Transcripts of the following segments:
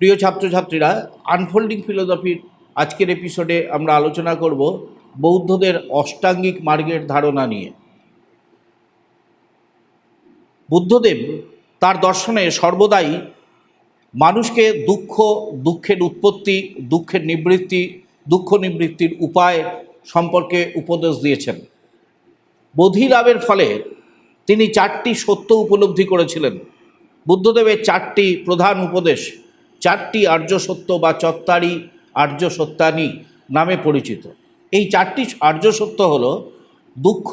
প্রিয় ছাত্রছাত্রীরা আনফোল্ডিং ফিলোসফির আজকের এপিসোডে আমরা আলোচনা করব বৌদ্ধদের অষ্টাঙ্গিক মার্গের ধারণা নিয়ে। বুদ্ধদেব তার দর্শনে সর্বদাই মানুষকে দুঃখ, দুঃখের উৎপত্তি, দুঃখের নিবৃত্তি, দুঃখ নিবৃত্তির উপায় সম্পর্কে উপদেশ দিয়েছেন। বোধি লাভের ফলে তিনি চারটি সত্য উপলব্ধি করেছিলেন। বুদ্ধদেবের চারটি প্রধান উপদেশ, চারটি আর্য সত্য বা চত্বারি আর্য সত্যানি নামে পরিচিত। এই চারটি আর্য সত্য হল দুঃখ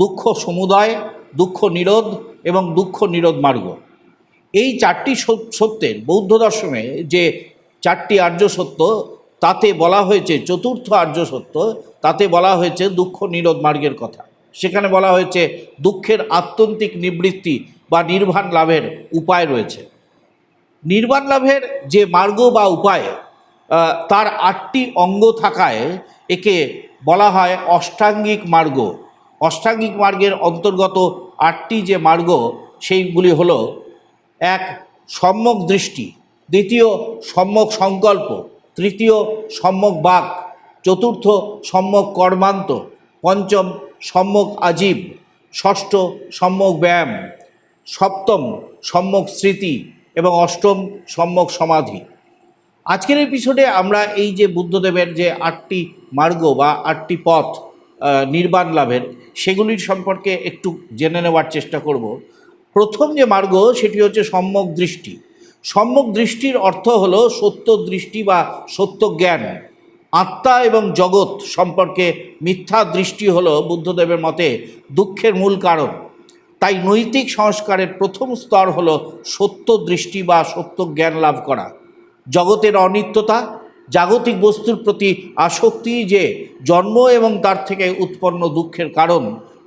দুঃখ সমুদায়, দুঃখ নিরোধ এবং দুঃখ নিরোধ মার্গ। এই চারটি সত্যের বৌদ্ধ দর্শনে যে চারটি আর্য সত্য, তাতে বলা হয়েছে চতুর্থ আর্য সত্য, তাতে বলা হয়েছে দুঃখ নিরোধ মার্গের কথা। সেখানে বলা হয়েছে দুঃখের আত্যন্তিক নিবৃত্তি বা নির্বাণ লাভের উপায় রয়েছে। নির্বাণ লাভের যে মার্গ বা উপায় তার আটটি অঙ্গ থাকায় একে বলা হয় অষ্টাঙ্গিক মার্গ। অষ্টাঙ্গিক মার্গের অন্তর্গত আটটি যে মার্গ, সেইগুলি হল, এক, সম্যক দৃষ্টি, দ্বিতীয়, সম্যক সংকল্প, তৃতীয়, সম্যক বাক, চতুর্থ, সম্যক কর্মান্ত পঞ্চম সম্যক আজীব, ষষ্ঠ সম্যক ব্যায়াম, সপ্তম সম্যক স্মৃতি এবং অষ্টম সম্যক সমাধি। আজকের এপিসোডে আমরা এই যে বুদ্ধদেবের যে আটটি মার্গ বা আটটি পথ নির্বাণ লাভের, সেগুলির সম্পর্কে একটু জেনে নেওয়ার চেষ্টা করব। প্রথম যে মার্গ, সেটি হচ্ছে সম্যক দৃষ্টি। সম্যক দৃষ্টির অর্থ হলো সত্য দৃষ্টি বা সত্য জ্ঞান। আত্মা এবং জগৎ সম্পর্কে মিথ্যা দৃষ্টি হল বুদ্ধদেবের মতে দুঃখের মূল কারণ। তাই নৈতিক সংস্কারের প্রথম স্তর হল সত্য দৃষ্টি বা সত্য জ্ঞান লাভ করা। জগতের অনিত্যতা, জাগতিক বস্তুর প্রতি আসক্তি যে জন্ম এবং তার থেকে উৎপন্ন দুঃখের কারণ,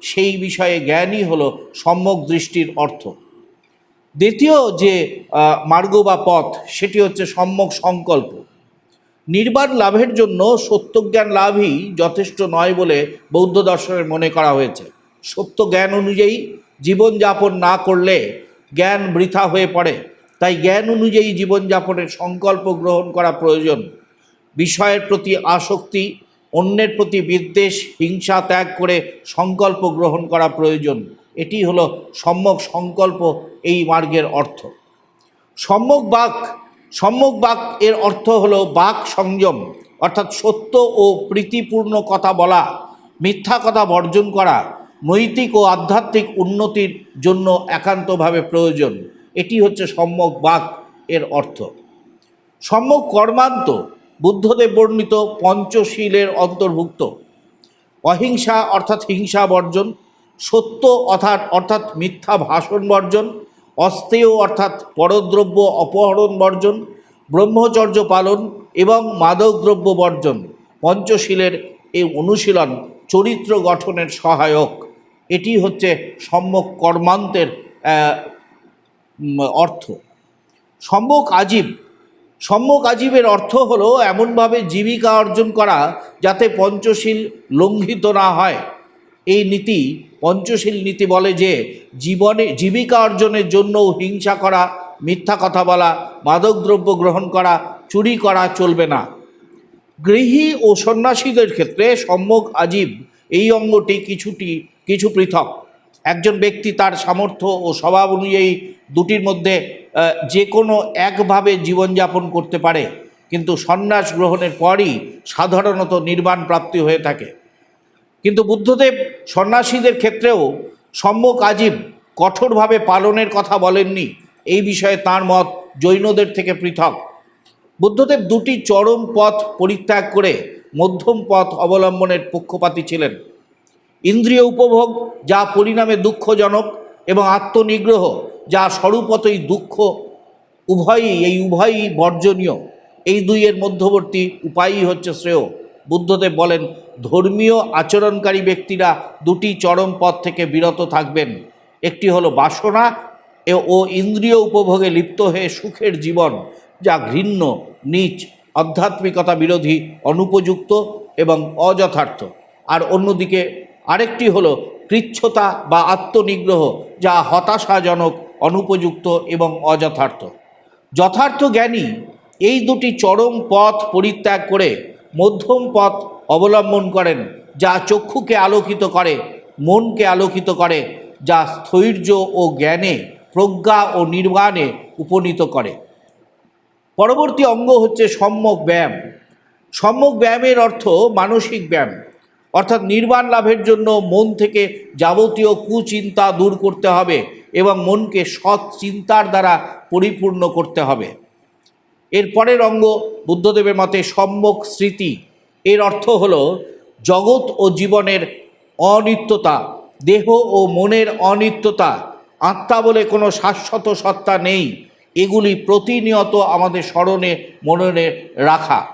সেই বিষয়ে জ্ঞানই হল সম্যক দৃষ্টির অর্থ। দ্বিতীয় যে মার্গ বা পথ, সেটি হচ্ছে সম্যক সংকল্প। নির্বাণ লাভের জন্য সত্যজ্ঞান লাভই যথেষ্ট নয় বলে বৌদ্ধ দর্শনের মনে করা হয়েছে। সত্য জ্ঞান অনুযায়ী জীবনযাপন না করলে জ্ঞান বৃথা হয়ে পড়ে। তাই জ্ঞান অনুযায়ী জীবনযাপনের সংকল্প গ্রহণ করা প্রয়োজন। বিষয়ের প্রতি আসক্তি, অন্যের প্রতি বিদ্বেষ, হিংসা ত্যাগ করে সংকল্প গ্রহণ করা প্রয়োজন। এটি হলো সম্যক সংকল্প, এই মার্গের অর্থ। সম্যক বাক সম্যক বাক এর অর্থ হলো বাক সংযম, অর্থাৎ সত্য ও প্রীতিপূর্ণ কথা বলা, মিথ্যা কথা বর্জন করা, নৈতিক ও আধ্যাত্মিক উন্নতির জন্য একান্তভাবে প্রয়োজন। এটি হচ্ছে সম্যক বাক এর অর্থ। সম্যক কর্মান্ত বুদ্ধদেব বর্ণিত পঞ্চশীলের অন্তর্ভুক্ত। অহিংসা অর্থাৎ হিংসা বর্জন, সত্য অর্থাৎ অর্থাৎ মিথ্যা ভাষণ বর্জন অস্তেয় অর্থাৎ পরদ্রব্য অপহরণ বর্জন, ব্রহ্মচর্য পালন এবং মাদকদ্রব্য বর্জন, পঞ্চশীলের এই অনুশীলন চরিত্র গঠনের সহায়ক। এটি হচ্ছে সম্যক কর্মান্তের অর্থ। সম্যক আজীব। সম্যক আজীবের অর্থ হলো এমনভাবে জীবিকা অর্জন করা যাতে পঞ্চশীল লঙ্ঘিত না হয়। এই নীতি পঞ্চশীল নীতি বলে যে জীবনে জীবিকা অর্জনের জন্যও হিংসা করা, মিথ্যা কথা বলা, মাদকদ্রব্য গ্রহণ করা, চুরি করা চলবে না। গৃহী ও সন্ন্যাসীদের ক্ষেত্রে সম্যক আজীব, এই অঙ্গটি কিছুটি, কিছু পৃথক। একজন ব্যক্তি তার সামর্থ্য ও স্বভাব অনুযায়ী দুটির মধ্যে যে কোনো একভাবে জীবনযাপন করতে পারে, কিন্তু সন্ন্যাস গ্রহণের পরই সাধারণত নির্বাণ প্রাপ্তি হয়ে থাকে। কিন্তু বুদ্ধদেব সন্ন্যাসীদের ক্ষেত্রেও সম্যক আজীব কঠোরভাবে পালনের কথা বলেননি। এই বিষয়ে তার মত জৈনদের থেকে পৃথক। বুদ্ধদেব দুটি চরম পথ পরিত্যাগ করে মধ্যম পথ অবলম্বনের পক্ষপাতী ছিলেন। ইন্দ্রিয় উপভোগ, যা পরিণামে দুঃখজনক, এবং আত্মনিগ্রহ, যা স্বরূপতই দুঃখ, উভয়ই, এই উভয়ই বর্জনীয়। এই দুইয়ের মধ্যবর্তী উপায়ই হচ্ছে শ্রেয়। বুদ্ধদেব বলেন, ধর্মীয় আচরণকারী ব্যক্তিরা দুটি চরম পথ থেকে বিরত থাকবেন। একটি হলো বাসনা ও ইন্দ্রিয় উপভোগে লিপ্ত হয়ে সুখের জীবন, যা ঘৃণ্য, নীচ, আধ্যাত্মিকতা বিরোধী, অনুপযুক্ত এবং অযথার্থ। আর অন্যদিকে আরেকটি হলো কৃচ্ছতা বা আত্মনিগ্রহ, যা হতাশাজনক, অনুপযুক্ত এবং অযথার্থ। যথার্থ জ্ঞানী এই দুটি চরম পথ পরিত্যাগ করে মধ্যম পথ অবলম্বন করেন, যা চক্ষুকে আলোকিত করে, মনকে আলোকিত করে, যা স্থৈর্য ও জ্ঞানে, প্রজ্ঞা ও নির্বাণে উপনীত করে। পরবর্তী অঙ্গ হচ্ছে সম্যক ব্যায়াম। সম্যক ব্যায়ামের অর্থ মানসিক ব্যায়াম। অর্থাৎ নির্বাণ লাভের জন্য মন থেকে যাবতীয় কুচিন্তা দূর করতে হবে এবং মনকে সৎ চিন্তার দ্বারা পরিপূর্ণ করতে হবে। এর পরের অঙ্গ বুদ্ধদেবের মতে সম্যক স্মৃতি। এর অর্থ হল জগৎ ও জীবনের অনিত্যতা, দেহ ও মনের অনিত্যতা। আত্মা বলে কোনো শাশ্বত সত্তা নেই। এগুলি প্রতিনিয়ত আমাদের স্মরণে, মননে রাখা।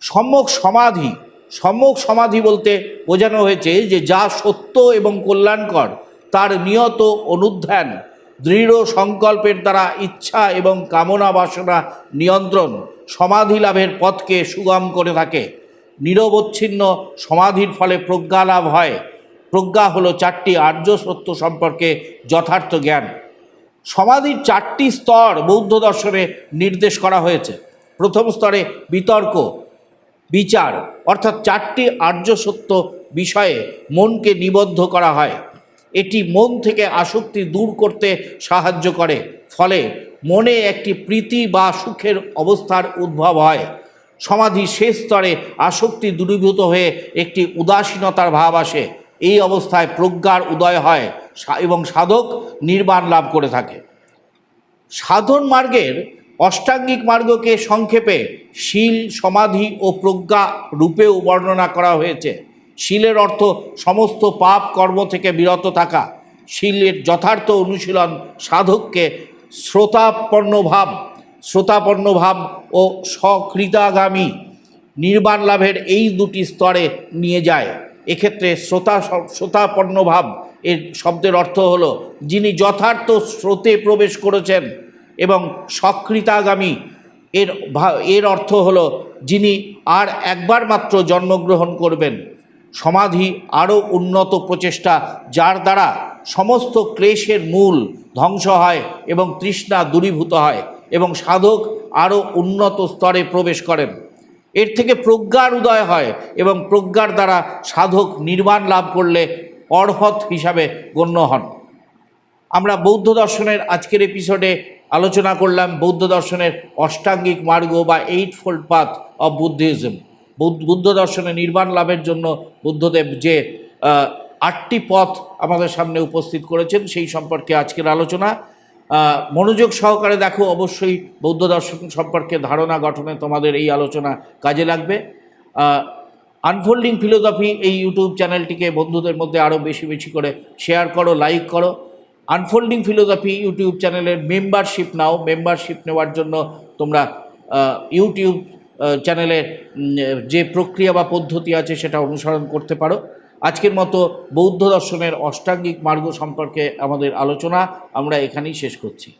সম্যক সমাধি সম্যক সমাধি বলতে বোঝানো হয়েছে যে যা সত্য এবং কল্যাণকর, তার নিয়ত অনুধ্যান। দৃঢ় সংকল্পের দ্বারা ইচ্ছা এবং কামনা বাসনা নিয়ন্ত্রণ সমাধি লাভের পথকে সুগম করে থাকে। নিরবচ্ছিন্ন সমাধির ফলে প্রজ্ঞা লাভ হয়। প্রজ্ঞা হলো চারটি আর্য সত্য সম্পর্কে যথার্থ জ্ঞান। সমাধির চারটি স্তর বৌদ্ধ দর্শনে নির্দেশ করা হয়েছে। প্রথম স্তরে বিতর্ক, বিচার, অর্থাৎ চারটি আর্য সত্য বিষয়ে মনকে নিবদ্ধ করা হয়। এটি মন থেকে আসক্তি দূর করতে সাহায্য করে। ফলে মনে একটি প্রীতি বা সুখের অবস্থার উদ্ভব হয়। সমাধি শেষ স্তরে আসক্তি দূরীভূত হয়ে একটি উদাসীনতার ভাব আসে। এই অবস্থায় প্রজ্ঞার উদয় হয় এবং সাধক নির্বাণ লাভ করে থাকে। সাধন মার্গের অষ্টাঙ্গিক মার্গকে সংক্ষেপে শীল, সমাধি ও প্রজ্ঞা রূপেও বর্ণনা করা হয়েছে। শীলের অর্থ সমস্ত পাপ কর্ম থেকে বিরত থাকা। শীলের যথার্থ অনুশীলন সাধককে শ্রোতাপন্ন ভাব শ্রোতাপন্ন ভাব ও সকৃতাগামী নির্বাণ লাভের এই দুটি স্তরে নিয়ে যায়। এক্ষেত্রে শ্রোতা শ্রোতাপন্ন ভাব এর শব্দের অর্থ হল যিনি যথার্থ স্রোতে প্রবেশ করেছেন এবং সকৃতাগামী এর এর অর্থ হল যিনি আর একবার মাত্র জন্মগ্রহণ করবেন। সমাধি আরও উন্নত প্রচেষ্টা, যার দ্বারা সমস্ত ক্লেশের মূল ধ্বংস হয় এবং তৃষ্ণা দূরীভূত হয় এবং সাধক আরও উন্নত স্তরে প্রবেশ করেন। এর থেকে প্রজ্ঞার উদয় হয় এবং প্রজ্ঞার দ্বারা সাধক নির্মাণ লাভ করলে অর্হত হিসাবে গণ্য হন। আমরা বৌদ্ধ দর্শনের আজকের এপিসোডে আলোচনা করলাম বৌদ্ধ দর্শনের অষ্টাঙ্গিক মার্গ বা eightfold path of Buddhism Buddha দর্শনে নির্বাণ লাভের জন্য বুদ্ধদেব যে আটটি পথ আমাদের সামনে উপস্থিত করেছেন, সেই সম্পর্কে আজকের আলোচনা। মনোযোগ সহকারে দেখো, অবশ্যই বৌদ্ধ দর্শন সম্পর্কে ধারণা গঠনে তোমাদের এই আলোচনা কাজে লাগবে। আনফোল্ডিং ফিলোসফি এই ইউটিউব চ্যানেলটিকে বন্ধুদের মধ্যে আরও বেশি বেশি করে শেয়ার করো লাইক করো। আনফোল্ডিং ফিলোসফি ইউটিউব চ্যানেলের মেম্বারশিপ নাও। মেম্বারশিপ নেওয়ার জন্য তোমরা ইউটিউব চ্যানেলের যে প্রক্রিয়া বা পদ্ধতি আছে সেটা অনুসরণ করতে পারো। আজকের মতো বৌদ্ধ দর্শনের অষ্টাঙ্গিক মার্গ সম্পর্কে আমাদের আলোচনা আমরা এখানেই শেষ করছি।